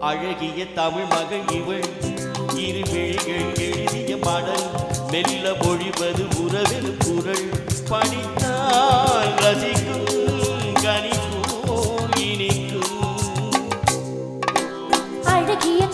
அழகிய தமிழ் மகள் இவள். இரு விழிகள் எழுதிய மடல் மெல்ல பொழிவது Energia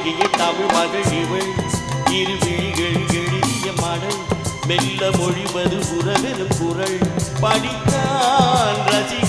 அழகிய தமிழ் மகள் இவள் இருவிழிகள் எளிய மடல் மெல்ல மொழிவது உறவிலும் குரல். படித்தான் ரசிக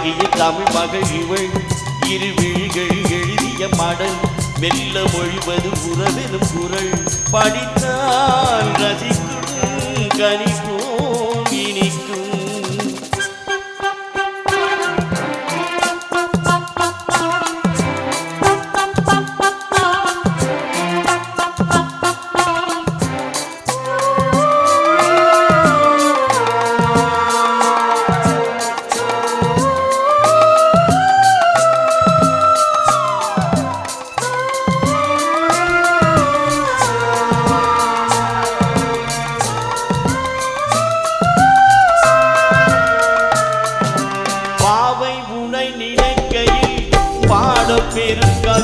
அழகிய தமிழ் மகள் இவள். இருவிழிகள் எழுதிய மடல் மெல்ல மொழிவது உறவெனும் குரல். படித்தால் ரசிக்கும் கனிக்கும் இனிக்கும்.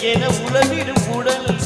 என உலகிடும் உடல்